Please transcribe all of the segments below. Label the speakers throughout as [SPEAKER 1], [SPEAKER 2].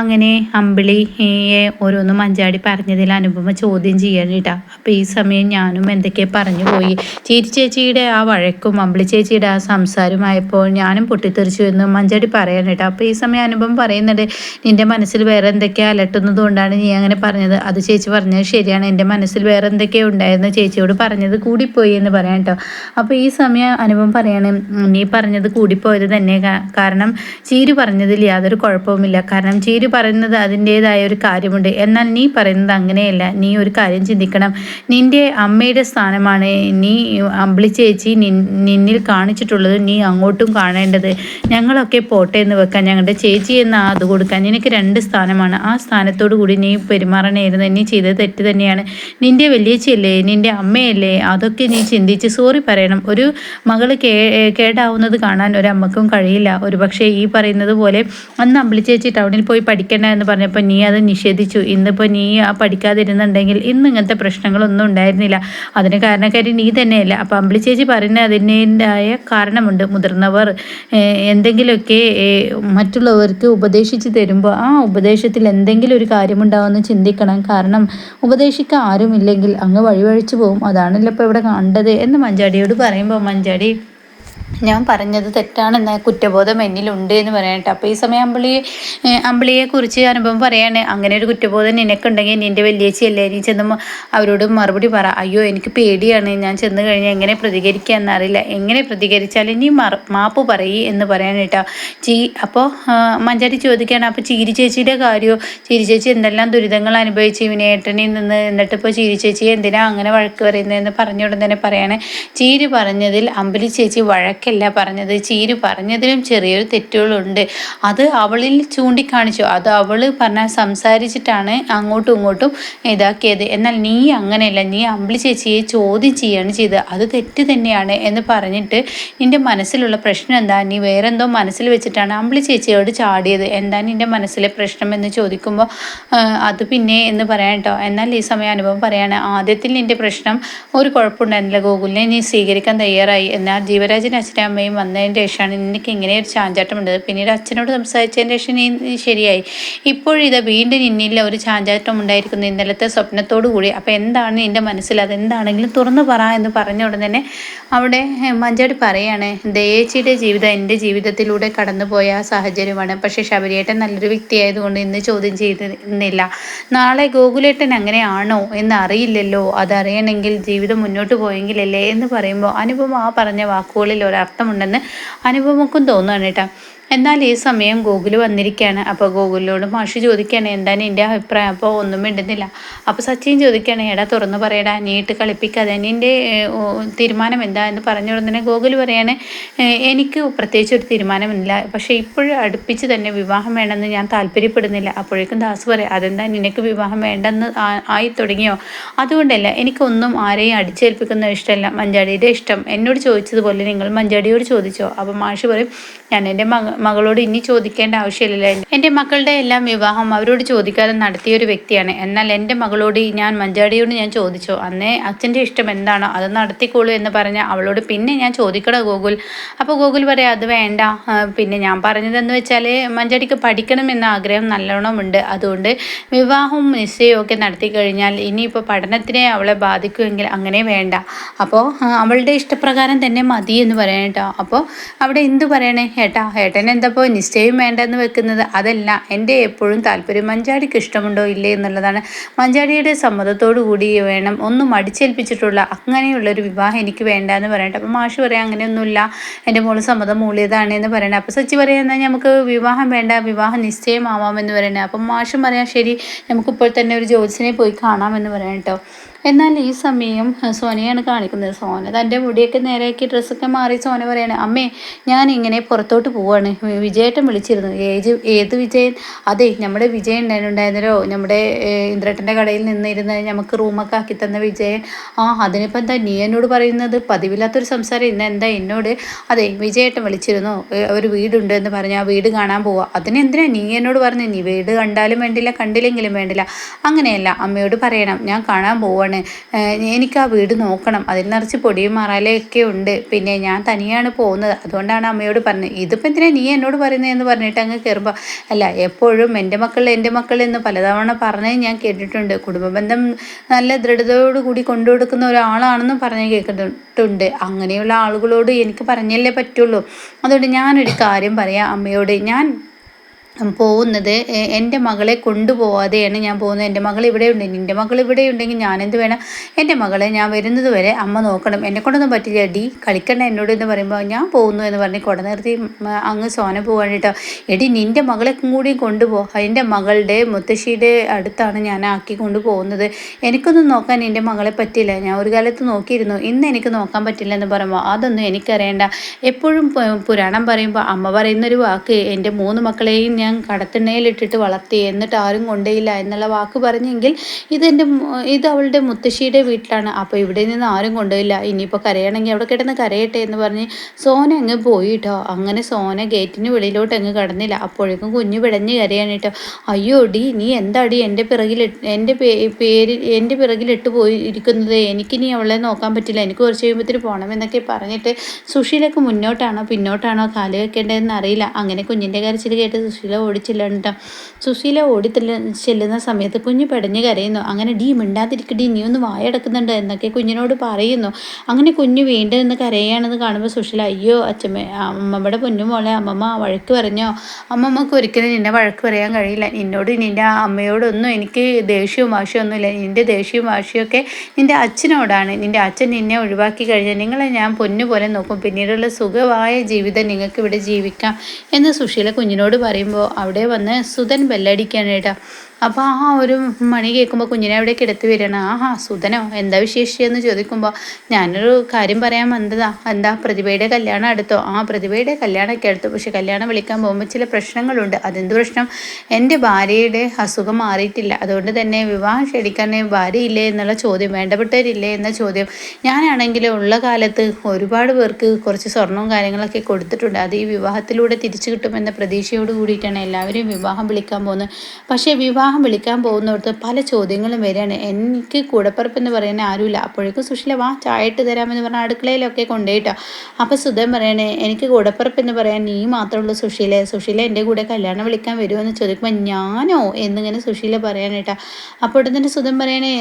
[SPEAKER 1] അങ്ങനെ അമ്പിളിയെ ഓരോന്നും മഞ്ചാടി പറഞ്ഞതിൽ അനുപമ ചോദ്യം ചെയ്യാൻ കേട്ടോ അപ്പോൾ ഈ സമയം ഞാനും എന്തൊക്കെ പറഞ്ഞു പോയി. ചേച്ചി ചേച്ചിയുടെ ആ വഴക്കും അമ്പിളി ചേച്ചിയുടെ ആ സംസാരമായപ്പോൾ ഞാനും പൊട്ടിത്തെറിച്ചു എന്ന് മഞ്ചാടി പറയാൻ കേട്ടോ അപ്പോൾ ഈ സമയം അനുപമ പറയുന്നുണ്ട് നിന്റെ മനസ്സിൽ വേറെ എന്തൊക്കെയാ അലട്ടുന്നത് കൊണ്ടാണ് നീ അങ്ങനെ പറഞ്ഞത്? അത് ചേച്ചി പറഞ്ഞത് ശരിയാണ്. എന്റെ മനസ്സിൽ വേറെ എന്തൊക്കെയോ ഉണ്ടായിരുന്നു ചേച്ചിയോട് പറഞ്ഞത് കൂടിപ്പോയി എന്ന് പറയാം കേട്ടോ അപ്പോൾ ഈ സമയം അനുപം പറയാണ് നീ പറഞ്ഞത് കൂടിപ്പോയത് തന്നെ കാരണം ചീരു പറഞ്ഞതിൽ യാതൊരു കുഴപ്പവുമില്ല. കാരണം ചീരു പേര് പറയുന്നത് അതിന്റെതായ ഒരു കാര്യമുണ്ട്. എന്നാൽ നീ പറയുന്നത് അങ്ങനെയല്ല. നീ ഒരു കാര്യം ചിന്തിക്കണം. നിന്റെ അമ്മയുടെ സ്ഥാനമാണ് നീ അമ്പിളി ചേച്ചി നിന്നിൽ കാണിച്ചിട്ടുള്ളത് നീ അങ്ങോട്ടും കാണേണ്ടത്. ഞങ്ങളൊക്കെ പോട്ടെ എന്ന് വെക്കാൻ ഞങ്ങളുടെ ചേച്ചി എന്ന അത് കൊടുക്കാൻ നിനക്ക് രണ്ട് സ്ഥാനമാണ്. ആ സ്ഥാനത്തോടു കൂടി നീ പെരുമാറണമായിരുന്നു നീ ചെയ്തത് തെറ്റ് തന്നെയാണ്. നിന്റെ വലിയച്ചിയല്ലേ നിന്റെ അമ്മയല്ലേ? അതൊക്കെ നീ ചിന്തിച്ച് സോറി പറയണം. ഒരു മകൾ കേ കേടാവുന്നത് കാണാൻ ഒരമ്മക്കും കഴിയില്ല. ഒരു പക്ഷേ ഈ പറയുന്നത് പോലെ അന്ന് അമ്പിളി ചേച്ചി ടൗണിൽ പോയി പഠിക്കണ്ട എന്ന് പറഞ്ഞപ്പോൾ നീ അത് നിഷേധിച്ചു. ഇന്നിപ്പോൾ നീ ആ പഠിക്കാതിരുന്നുണ്ടെങ്കിൽ ഇന്ന് ഇങ്ങനത്തെ പ്രശ്നങ്ങളൊന്നും ഉണ്ടായിരുന്നില്ല. അതിന് കാരണക്കാരി നീ തന്നെയല്ല. അപ്പം അമ്പിളി ചേച്ചി പറയുന്ന അതിന്റെതായ കാരണമുണ്ട്. മുതിർന്നവർ എന്തെങ്കിലുമൊക്കെ മറ്റുള്ളവർക്ക് ഉപദേശിച്ച് തരുമ്പോൾ ആ ഉപദേശത്തിൽ എന്തെങ്കിലും ഒരു കാര്യമുണ്ടാവുമെന്ന് ചിന്തിക്കണം. കാരണം ഉപദേശിക്കാൻ ആരുമില്ലെങ്കിൽ അങ്ങ് വഴിവഴിച്ചു പോകും. അതാണല്ലോ ഇപ്പോൾ ഇവിടെ കണ്ടത് എന്ന് മഞ്ചാടിയോട് പറയുമ്പോൾ മഞ്ചാടി ഞാൻ പറഞ്ഞത് തെറ്റാണെന്ന കുറ്റബോധം എന്നിലുണ്ട് എന്ന് പറയട്ടെ അപ്പോൾ ഈ സമയം അമ്പിളി അമ്പിളിയെ കുറിച്ച് അനുഭവം പറയാണ്. അങ്ങനെ ഒരു കുറ്റബോധം നിനക്കുണ്ടെങ്കിൽ നിന്റെ വലിയച്ചിയല്ലേ നീ ചെന്ന് അവരോട് മറുപടി പറ. അയ്യോ എനിക്ക് പേടിയാണ്. ഞാൻ ചെന്ന് കഴിഞ്ഞാൽ എങ്ങനെ പ്രതികരിക്കുക എന്നറിയില്ല. എങ്ങനെ പ്രതികരിച്ചാലും നീ മാപ്പ് പറയി എന്ന് പറയാനായിട്ടാ. ചീ അപ്പോൾ മഞ്ചാടി ചോദിക്കുകയാണ് അപ്പോൾ ചീരി ചേച്ചിയുടെ കാര്യമോ ചീരി ചേച്ചി എന്തെല്ലാം ദുരിതങ്ങൾ അനുഭവിച്ച് വിനയേട്ടനിൽ നിന്ന്? എന്നിട്ട് ഇപ്പോൾ ചീരി ചേച്ചി എന്തിനാ അങ്ങനെ വഴക്ക് പറയുന്നതെന്ന് പറഞ്ഞുകൊണ്ട് തന്നെ പറയാണ്. ചീരി പറഞ്ഞതിൽ അമ്പിളി ചേച്ചി വഴക്ക് തെറ്റല്ല പറഞ്ഞത്. ചീരു പറഞ്ഞതിലും ചെറിയൊരു തെറ്റുകളുണ്ട്. അത് അവളിൽ ചൂണ്ടിക്കാണിച്ചു. അത് അവൾ പറഞ്ഞാൽ സംസാരിച്ചിട്ടാണ് അങ്ങോട്ടും ഇങ്ങോട്ടും ഇതാക്കിയത്. എന്നാൽ നീ അങ്ങനെയല്ല. നീ അമ്പിളി ചേച്ചിയെ ചോദ്യം ചെയ്യാണ് ചെയ്തത്. അത് തെറ്റ് തന്നെയാണ് എന്ന് പറഞ്ഞിട്ട് നിന്റെ മനസ്സിലുള്ള പ്രശ്നം എന്താ? നീ വേറെന്തോ മനസ്സിൽ വെച്ചിട്ടാണ് അമ്പിളി ചേച്ചിയോട് ചാടിയത്. എന്താ നിന്റെ മനസ്സിലെ പ്രശ്നം എന്ന് ചോദിക്കുമ്പോൾ അത് പിന്നെ എന്ന് പറയാൻ കേട്ടോ. എന്നാൽ ഈ സമയം അനുഭവം പറയാണ് ആദ്യത്തിൽ നിന്റെ പ്രശ്നം ഒരു കുഴപ്പമുണ്ടായിരുന്നില്ല ഗോകുലിനെ. നീ സ്വീകരിക്കാൻ തയ്യാറായി. എന്നാൽ ജീവരാജൻ അച്ഛൻ അച്ഛനും അമ്മയും വന്നതിന് ശേഷമാണ് എനിക്ക് ഇങ്ങനെ ഒരു ചാഞ്ചാട്ടമുണ്ട് പിന്നീട് അച്ഛനോട് സംസാരിച്ചതിന് ശേഷം ശരിയായി. ഇപ്പോഴിത് വീണ്ടും നിന്നില്ല ഒരു ചാഞ്ചാട്ടം ഉണ്ടായിരിക്കുന്നു ഇന്നലത്തെ സ്വപ്നത്തോടു കൂടി. അപ്പോൾ എന്താണ് എന്റെ മനസ്സിൽ? അതെന്താണെങ്കിലും തുറന്നു പറ എന്ന് പറഞ്ഞ ഉടൻ തന്നെ അവിടെ മഞ്ചാടി പറയാണ് ദയേച്ചിയുടെ ജീവിതം എന്റെ ജീവിതത്തിലൂടെ കടന്നുപോയ സാഹചര്യമാണ്. പക്ഷേ ശബരിയേട്ടൻ നല്ലൊരു വ്യക്തിയായതുകൊണ്ട് ഇന്ന് ചോദ്യം ചെയ്തിരുന്നില്ല. നാളെ ഗോകുലേട്ടൻ അങ്ങനെയാണോ എന്ന് അറിയില്ലല്ലോ. അതറിയണമെങ്കിൽ ജീവിതം മുന്നോട്ട് പോയെങ്കിലല്ലേ? എന്ന് പറയുമ്പോൾ അനുപമ ആ പറഞ്ഞ വാക്കുകളിൽ ഒരർത്ഥം അർത്ഥമുണ്ടെന്ന് അനുപമക്കും തോന്നുകയാണ് കേട്ടോ. എന്നാൽ ഈ സമയം ഗൂഗിൾ വന്നിരിക്കുകയാണ്. അപ്പോൾ ഗോകുലിനോട് മാഷി ചോദിക്കുകയാണ് എന്താണ് എന്റെ അഭിപ്രായം? അപ്പോൾ ഒന്നും മിണ്ടുന്നില്ല. അപ്പോൾ സച്ചിൻ ചോദിക്കുകയാണ് എടാ തുറന്നു പറയടാ നീട്ട് കളിപ്പിക്കാതെ നിന്റെ തീരുമാനം എന്താ? എന്ന് പറഞ്ഞു തന്നെ ഗൂഗിൾ പറയാണ് എനിക്ക് പ്രത്യേകിച്ച് ഒരു തീരുമാനമില്ല. പക്ഷേ ഇപ്പോഴും അടുപ്പിച്ച് തന്നെ വിവാഹം വേണമെന്ന് ഞാൻ താല്പര്യപ്പെടുന്നില്ല. അപ്പോഴേക്കും ദാസ് പറയാം അതെന്താ നിനക്ക് വിവാഹം വേണ്ടെന്ന് ആയി തുടങ്ങിയോ? അതുകൊണ്ടല്ല എനിക്കൊന്നും ആരെയും അടിച്ചേൽപ്പിക്കുന്ന ഇഷ്ടമല്ല. മഞ്ചാടിയുടെ ഇഷ്ടം എന്നോട് ചോദിച്ചതുപോലെ നിങ്ങൾ മഞ്ചാടിയോട് ചോദിച്ചോ? അപ്പോൾ മാഷി പറയും ഞാൻ എന്റെ മക മകളോട് ഇനി ചോദിക്കേണ്ട ആവശ്യമില്ല. എന്റെ മക്കളുടെ എല്ലാം വിവാഹം അവരോട് ചോദിക്കാതെ നടത്തിയ ഒരു വ്യക്തിയാണ്. എന്നാൽ എന്റെ മകളോട് ഞാൻ മഞ്ചാടിയോട് ഞാൻ ചോദിച്ചു അന്നേ അച്ഛന്റെ ഇഷ്ടം എന്താണോ? അത് നടത്തിക്കോളൂ എന്ന് പറഞ്ഞ അവളോട് പിന്നെ ഞാൻ ചോദിക്കട ഗോകുൽ. അപ്പോൾ ഗോകുൽ പറയാം അത് വേണ്ട. പിന്നെ ഞാൻ പറഞ്ഞതെന്ന് വെച്ചാൽ മഞ്ചാടിക്ക് പഠിക്കണമെന്ന ആഗ്രഹം നല്ലോണം ഉണ്ട് അതുകൊണ്ട് വിവാഹവും നിശ്ചയവും ഒക്കെ നടത്തി കഴിഞ്ഞാൽ ഇനിയിപ്പോൾ പഠനത്തിനെ അവളെ ബാധിക്കുമെങ്കിൽ അങ്ങനെ വേണ്ട. അപ്പോൾ അവളുടെ ഇഷ്ടപ്രകാരം തന്നെ മതി എന്ന് പറയണം കേട്ടോ അപ്പോൾ അവിടെ എന്ത് പറയണേ? ഏട്ടാ ഏട്ടൻ എന്തപ്പോൾ നിശ്ചയം വേണ്ടെന്ന് വെക്കുന്നത്? അതല്ല എന്റെ എപ്പോഴും താല്പര്യം മഞ്ചാടിക്ക് ഇഷ്ടമുണ്ടോ ഇല്ലേ എന്നുള്ളതാണ്. മഞ്ചാടിയുടെ സമ്മതത്തോടു കൂടി വേണം ഒന്നും അടിച്ചേൽപ്പിച്ചിട്ടുള്ള അങ്ങനെയുള്ളൊരു വിവാഹം എനിക്ക് വേണ്ട എന്ന് പറയട്ടെ. അപ്പോൾ മാഷ് പറയാം അങ്ങനെയൊന്നുമില്ല. എന്റെ മോൾ സമ്മതം മൂളിയതാണ് എന്ന് പറയണേ. അപ്പോൾ സച്ചി പറയാം നമുക്ക് വിവാഹം വേണ്ട വിവാഹം നിശ്ചയമാവാമെന്ന് പറയണേ. അപ്പം മാഷും പറയാം ശരി നമുക്കിപ്പോൾ തന്നെ ഒരു ജോത്സിനെ പോയി കാണാമെന്ന് പറയാം കേട്ടോ എന്നാൽ ഈ സമയം സോനയാണ് കാണിക്കുന്നത്. സോന തന്റെ മുടിയൊക്കെ നേരെയാക്കി ഡ്രസ്സൊക്കെ മാറി സോന പറയാണ് അമ്മേ ഞാൻ ഇങ്ങനെ പുറത്തോട്ട് പോവാണ്. വിജയേട്ടൻ വിളിച്ചിരുന്നു. ഏജ് ഏത് വിജയൻ? അതെ നമ്മുടെ വിജയൻ ഉണ്ടായിരുന്നല്ലോ. നമ്മുടെ ഇന്ദ്രട്ടന്റെ കടയിൽ നിന്നിരുന്ന് നമുക്ക് റൂമൊക്കെ ആക്കി തന്ന വിജയൻ. ആ അതിനിപ്പോൾ എന്താ നീ എന്നോട് പറയുന്നത്? പതിവില്ലാത്തൊരു സംസാരം. ഇന്ന് എന്താ എന്നോട്? അതെ വിജയേട്ടൻ വിളിച്ചിരുന്നു. ഒരു വീടുണ്ട് എന്ന് പറഞ്ഞു ആ വീട് കാണാൻ പോവാ. അതിനെന്തിനാ നീ എന്നോട് പറഞ്ഞു? നീ വീട് കണ്ടാലും വേണ്ടില്ല കണ്ടില്ലെങ്കിലും വേണ്ടില്ല. അങ്ങനെയല്ല അമ്മയോട് പറയണം. ഞാൻ കാണാൻ പോവാണ്. പോവാണ് എനിക്ക് ആ വീട് നോക്കണം. അതിൽ നിറച്ച് പൊടിയും മറാലയൊക്കെ ഉണ്ട്. പിന്നെ ഞാൻ തനിയാണ് പോകുന്നത്. അതുകൊണ്ടാണ് അമ്മയോട് പറഞ്ഞത് ഇതിപ്പോൾ എന്തിനാ നീ എന്നോട് പറയുന്നതെന്ന് പറഞ്ഞിട്ട് അങ്ങ് കയറുമ്പോൾ അല്ല എപ്പോഴും എന്റെ മക്കൾ എന്റെ മക്കൾ എന്ന് പലതവണ പറഞ്ഞത് ഞാൻ കേട്ടിട്ടുണ്ട്. കുടുംബബന്ധം നല്ല ദൃഢതയോടുകൂടി കൊണ്ടുകൊടുക്കുന്ന ഒരാളാണെന്നും പറഞ്ഞ് കേൾക്കുന്നുണ്ട് അങ്ങനെയുള്ള ആളുകളോട് എനിക്ക് പറഞ്ഞല്ലേ പറ്റുള്ളൂ. അതുകൊണ്ട് ഞാനൊരു കാര്യം പറയാം അമ്മയോട്. ഞാൻ പോകുന്നത് എന്റെ മകളെ കൊണ്ടുപോവാതെയാണ് ഞാൻ പോകുന്നത്. എന്റെ മകൾ ഇവിടെ ഉണ്ട്. എന്റെ മകൾ ഇവിടെ ഉണ്ടെങ്കിൽ ഞാനെന്ത് വേണം? എന്റെ മകളെ ഞാൻ വരുന്നത് വരെ അമ്മ നോക്കണം. എന്നെ കൊണ്ടൊന്നും പറ്റില്ല. എടി കളിക്കണ്ട എന്നോട് എന്ന് പറയുമ്പോൾ ഞാൻ പോകുന്നു എന്ന് പറഞ്ഞ് കൊട നിർത്തി അങ്ങ് സോന പോകാൻ കേട്ടോ. എടി നിന്റെ മകളെ കൂടി കൊണ്ടുപോ. എന്റെ മകളുടെ മുത്തശ്ശിയുടെ അടുത്താണ് ഞാൻ ആക്കി കൊണ്ടുപോകുന്നത് എനിക്കൊന്നും നോക്കാൻ എന്റെ മകളെ പറ്റില്ല. ഞാൻ ഒരു കാലത്ത് നോക്കിയിരുന്നു. ഇന്ന് എനിക്ക് നോക്കാൻ പറ്റില്ല എന്ന് പറയുമ്പോൾ അതൊന്നും എനിക്കറിയണ്ട. എപ്പോഴും പുരാണം പറയുമ്പോൾ അമ്മ പറയുന്നൊരു വാക്ക് എന്റെ മൂന്ന് മക്കളെയും ഞാൻ കടത്തിണ്ണയിലിട്ടിട്ട് വളർത്തി. എന്നിട്ട് ആരും കൊണ്ടേയില്ല എന്നുള്ള വാക്ക് പറഞ്ഞെങ്കിൽ ഇതെന്റെ ഇത് അവളുടെ മുത്തശ്ശിയുടെ വീട്ടിലാണ്. അപ്പോൾ ഇവിടെ നിന്ന് ആരും കൊണ്ടുപോയില്ല ഇനിയിപ്പോൾ കരയണമെങ്കിൽ അവിടെ കിടന്ന് കരയട്ടെ എന്ന് പറഞ്ഞ് സോന അങ്ങ് പോയി കേട്ടോ അങ്ങനെ സോന ഗേറ്റിന് വെളിയിലോട്ട് അങ്ങ് കടന്നില്ല. അപ്പോഴേക്കും കുഞ്ഞു പിടഞ്ഞ് കരയാണ് കേട്ടോ. അയ്യോ ഡി നീ എന്താടി എന്റെ പിറകിൽ എന്റെ പേര് എന്റെ പിറകിലിട്ട് പോയി ഇരിക്കുന്നത്? എനിക്കിനി അവളെ നോക്കാൻ പറ്റില്ല. എനിക്ക് കുറച്ച് പോകണം എന്നൊക്കെ പറഞ്ഞിട്ട് സുശീലക്ക് മുന്നോട്ടാണോ പിന്നോട്ടാണോ കാൽ വെക്കേണ്ടതെന്ന് അറിയില്ല. അങ്ങനെ കുഞ്ഞിന്റെ കരച്ചിൽ കേട്ട് സുശീല സുശീല ഓടിച്ചില്ല സുശീല ഓടി ചെല്ലുന്ന സമയത്ത് കുഞ്ഞ് പെടഞ്ഞ് കരയുന്നു. അങ്ങനെ ഡീ മിണ്ടാതിരിക്കടി നീ ഒന്ന് വായടക്കുന്നുണ്ട് എന്നൊക്കെ കുഞ്ഞിനോട് പറയുന്നു. അങ്ങനെ കുഞ്ഞ് വീണ്ടും ഇന്ന് കരയാണെന്ന് കാണുമ്പോൾ സുശീല അയ്യോ അച്ഛമ്മ അമ്മമ്മയുടെ പൊന്നു മോളെ അമ്മമ്മ വഴക്ക് പറഞ്ഞോ? അമ്മമ്മക്ക് ഒരിക്കലും നിന്നെ വഴക്ക് പറയാൻ കഴിയില്ല. നിന്നോട് നിന്റെ അമ്മയോടൊന്നും എനിക്ക് ദേഷ്യവും വാശിയൊന്നുമില്ല നിന്റെ ദേഷ്യവും വാശിയൊക്കെ നിന്റെ അച്ഛനോടാണ്. നിന്റെ അച്ഛൻ നിന്നെ ഒഴിവാക്കി കഴിഞ്ഞാൽ നിങ്ങളെ ഞാൻ പൊന്നുപോലെ നോക്കും. പിന്നീടുള്ള സുഖമായ ജീവിതം നിങ്ങൾക്ക് ഇവിടെ ജീവിക്കാം എന്ന് സുശീല കുഞ്ഞിനോട് പറയുമ്പോൾ അവിടെ വന്ന് സുധൻ ബെല്ലടിക്കാണ് അപ്പോൾ ആ ഒരു മണി കേൾക്കുമ്പോൾ കുഞ്ഞിനെ അവിടെ കിടത്തി വരികയാണ് ആഹാ സുധനോ എന്താ വിശേഷിച്ചെന്ന് ചോദിക്കുമ്പോൾ ഞാനൊരു കാര്യം പറയാൻ വന്നതാ. എന്താ പ്രതിഭയുടെ കല്യാണം അടുത്തോ? ആ പ്രതിഭയുടെ കല്യാണമൊക്കെ അടുത്തു. പക്ഷെ കല്യാണം വിളിക്കാൻ പോകുമ്പോൾ ചില പ്രശ്നങ്ങളുണ്ട്. അതെന്ത് പ്രശ്നം? എന്റെ ഭാര്യയുടെ അസുഖം മാറിയിട്ടില്ല. അതുകൊണ്ട് തന്നെ വിവാഹം ക്ഷണിക്കാൻ ഭാര്യയില്ലേ എന്നുള്ള ചോദ്യം വേണ്ടപ്പെട്ടവരില്ലേ എന്ന ചോദ്യം ഞാനാണെങ്കിൽ ഉള്ള കാലത്ത് ഒരുപാട് പേർക്ക് കുറച്ച് സ്വർണവും കാര്യങ്ങളൊക്കെ കൊടുത്തിട്ടുണ്ട്. അത് ഈ വിവാഹത്തിലൂടെ തിരിച്ചു കിട്ടുമെന്ന പ്രതീക്ഷയോട് കൂടിയിട്ടാണ് എല്ലാവരും വിവാഹം വിളിക്കാൻ പോകുന്നത്. പക്ഷേ വിവാഹം വിവാഹം വിളിക്കാൻ പോകുന്നിടത്ത് പല ചോദ്യങ്ങളും വരികയാണ്. എനിക്ക് കൂടപ്പറപ്പ് എന്ന് പറയുന്ന ആരുമില്ല. അപ്പോഴേക്കും സുശീല വാ ചായ ഇട്ട് തരാമെന്ന് പറഞ്ഞാൽ അടുക്കളയിലൊക്കെ കൊണ്ടുപോയിട്ടോ അപ്പോൾ സുധൻ പറയണേ എനിക്ക് കൂടപ്പറപ്പ് എന്ന് പറയാൻ നീ മാത്രമേ ഉള്ളൂ സുശീല. സുശീല എന്റെ കൂടെ കല്യാണം വിളിക്കാൻ വരുമെന്ന് ചോദിക്കുമ്പോൾ ഞാനോ? എന്നിങ്ങനെ സുശീല പറയാനേട്ടാ അപ്പോൾ ഉടൻ തന്നെ സുധൻ പറയണേ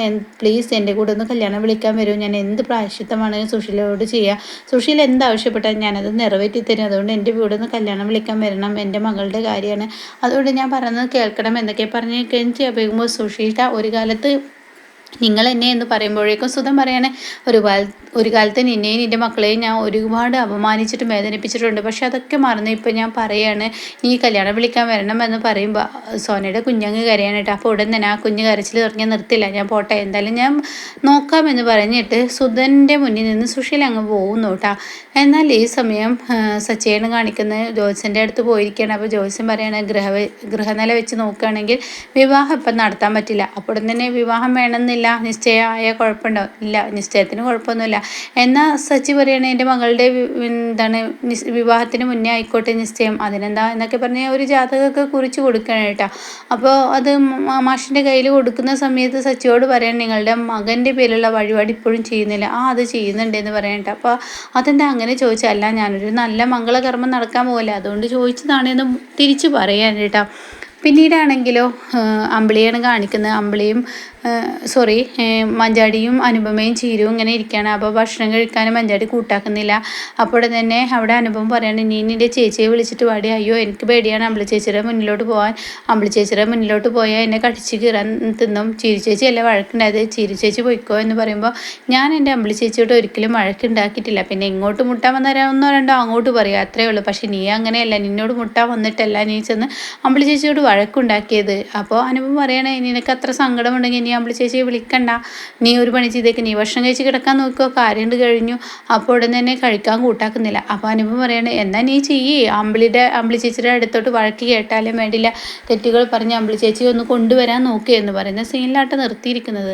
[SPEAKER 1] പ്ലീസ് എന്റെ കൂടെ ഒന്ന് കല്യാണം വിളിക്കാൻ വരുമോ ഞാൻ എന്ത് പ്രായശ്ചിത്തമാണ് സുശീലയോട് ചെയ്യുക സുശീല എന്താവശ്യപ്പെട്ടാൽ ഞാനത് നിറവേറ്റി തരും. അതുകൊണ്ട് എന്റെ വീടൊന്ന് ഒന്ന് കല്യാണം വിളിക്കാൻ വരണം. എന്റെ മകളുടെ കാര്യമാണ്. അതുകൊണ്ട് ഞാൻ പറയുന്നത് കേൾക്കണം എന്നൊക്കെ പറഞ്ഞ് കെഞ്ചി അപേകുമ്പോൾ സുഷീത ഒരു കാലത്ത് നിങ്ങൾ എന്നെ എന്ന് പറയുമ്പോഴേക്കും സുധം പറയണേ ഒരു ഒരു കാലത്ത് നിന്നെയും നിന്റെ മക്കളെയും ഞാൻ ഒരുപാട് അപമാനിച്ചിട്ടും വേദനിപ്പിച്ചിട്ടുണ്ട് പക്ഷെ അതൊക്കെ മറന്ന്. ഇപ്പം ഞാൻ പറയാണ് നീ കല്യാണം വിളിക്കാൻ വരണം എന്ന് പറയുമ്പോൾ സോനയുടെ കുഞ്ഞങ്ങ് കരയാനായിട്ട് അപ്പോൾ ഉടൻ തന്നെ ആ കുഞ്ഞ് കരച്ചിൽ തുടങ്ങിയ നിർത്തില്ല. ഞാൻ പോട്ടെ. എന്തായാലും ഞാൻ നോക്കാമെന്ന് പറഞ്ഞിട്ട് സുധന്റെ മുന്നിൽ നിന്ന് സുശീൽ അങ്ങ് പോകുന്നു കേട്ടോ. എന്നാൽ ഈ സമയം സച്ചേണ് കാണിക്കുന്ന ജോത്സ്യന്റെ അടുത്ത് പോയിരിക്കുകയാണ്. അപ്പോൾ ജോത്സ്യൻ പറയുകയാണ് ഗ്രഹ ഗൃഹനില വെച്ച് നോക്കുകയാണെങ്കിൽ വിവാഹം ഇപ്പം നടത്താൻ പറ്റില്ല. അപ്പോൾ തന്നെ വിവാഹം വേണമെന്നില്ല. നിശ്ചയമായ കുഴപ്പമുണ്ടോ? ഇല്ല. നിശ്ചയത്തിന് കുഴപ്പമൊന്നുമില്ല. എന്നാൽ സച്ചി പറയണ എന്റെ മകളുടെ എന്താണ് വിവാഹത്തിന് മുന്നേ ആയിക്കോട്ടെ നിശ്ചയം അതിനെന്താ? എന്നൊക്കെ പറഞ്ഞ് ഒരു ജാതകമൊക്കെ കുറിച്ച് കൊടുക്കണം കേട്ടോ. അപ്പോൾ അത് മാഷിന്റെ കയ്യിൽ കൊടുക്കുന്ന സമയത്ത് സച്ചിയോട് പറയാൻ നിങ്ങളുടെ മകന്റെ പേരിലുള്ള വഴിപാട് ഇപ്പോഴും ചെയ്യുന്നില്ല. ആ അത് ചെയ്യുന്നുണ്ട് എന്ന് പറയണ്ട അപ്പോൾ അതെന്താ അങ്ങനെ ചോദിച്ചല്ല ഞാനൊരു നല്ല മംഗളകർമ്മം നടക്കാൻ പോകില്ല അതുകൊണ്ട് ചോദിച്ചതാണെന്ന് തിരിച്ചു പറയാൻ കേട്ടോ. പിന്നീടാണെങ്കിലോ അമ്പിളിയാണ് കാണിക്കുന്നത്. അമ്പിളിയും സോറി മഞ്ചാടിയും അനുപമയും ചീരും ഇങ്ങനെ ഇരിക്കുകയാണ് അപ്പോൾ ഭക്ഷണം കഴിക്കാനും മഞ്ചാടി കൂട്ടാക്കുന്നില്ല. അപ്പോൾ തന്നെ അവിടെ അനുപം പറയാണ് നീ നിന്റെ ചേച്ചിയെ വിളിച്ചിട്ട് പാടി അയ്യോ എനിക്ക് പേടിയാണ് അമ്പിളി ചേച്ചിയുടെ മുന്നിലോട്ട് പോകാൻ അമ്പിളി ചേച്ചിയുടെ മുന്നിലോട്ട് പോയാൽ എന്നെ കടിച്ച് കീറാൻ തിന്നും. ചീരി ചേച്ചി അല്ല വഴക്കുണ്ടായത്? ചീരി ചേച്ചി പോയിക്കോ എന്ന് പറയുമ്പോൾ ഞാൻ എന്റെ അമ്പിളി ചേച്ചിയോട് ഒരിക്കലും വഴക്കുണ്ടാക്കിയിട്ടില്ല. പിന്നെ ഇങ്ങോട്ട് മുട്ടാൻ വന്നാൽ ഒന്നോ രണ്ടോ അങ്ങോട്ട് പറയുക അത്രേ ഉള്ളൂ. പക്ഷേ നീ അങ്ങനെയല്ല. നിന്നോട് മുട്ടാൻ വന്നിട്ടല്ല നീ ചെന്ന് അമ്പിളി ചേച്ചിയോട് വഴക്കുണ്ടാക്കിയത്. അപ്പോൾ അനുപം പറയണേ നിനക്ക് അത്ര സങ്കടമുണ്ടെങ്കിൽ നീ അമ്പിളി ചേച്ചിയെ വിളിക്കണ്ട. നീ ഒരു പണി ചെയ്തേക്ക് നീ ഭക്ഷണം കഴിച്ച് കിടക്കാൻ നോക്കുക കാര്യമുണ്ട് കഴിഞ്ഞു. അപ്പോൾ ഉടൻ തന്നെ കഴിക്കാൻ കൂട്ടാക്കുന്നില്ല. അപ്പോൾ അനുപം പറയണേ എന്നാൽ നീ ചെയ്യേ. അമ്പിളിയുടെ അമ്പിളി ചേച്ചിയുടെ അടുത്തോട്ട് വഴക്ക് കേട്ടാലും വേണ്ടില്ല. തെറ്റുകൾ പറഞ്ഞ് അമ്പിളി ചേച്ചി ഒന്ന് കൊണ്ടുവരാൻ നോക്കിയെന്ന് പറയുന്ന സീനിലാട്ട് നിർത്തിയിരിക്കുന്നത്.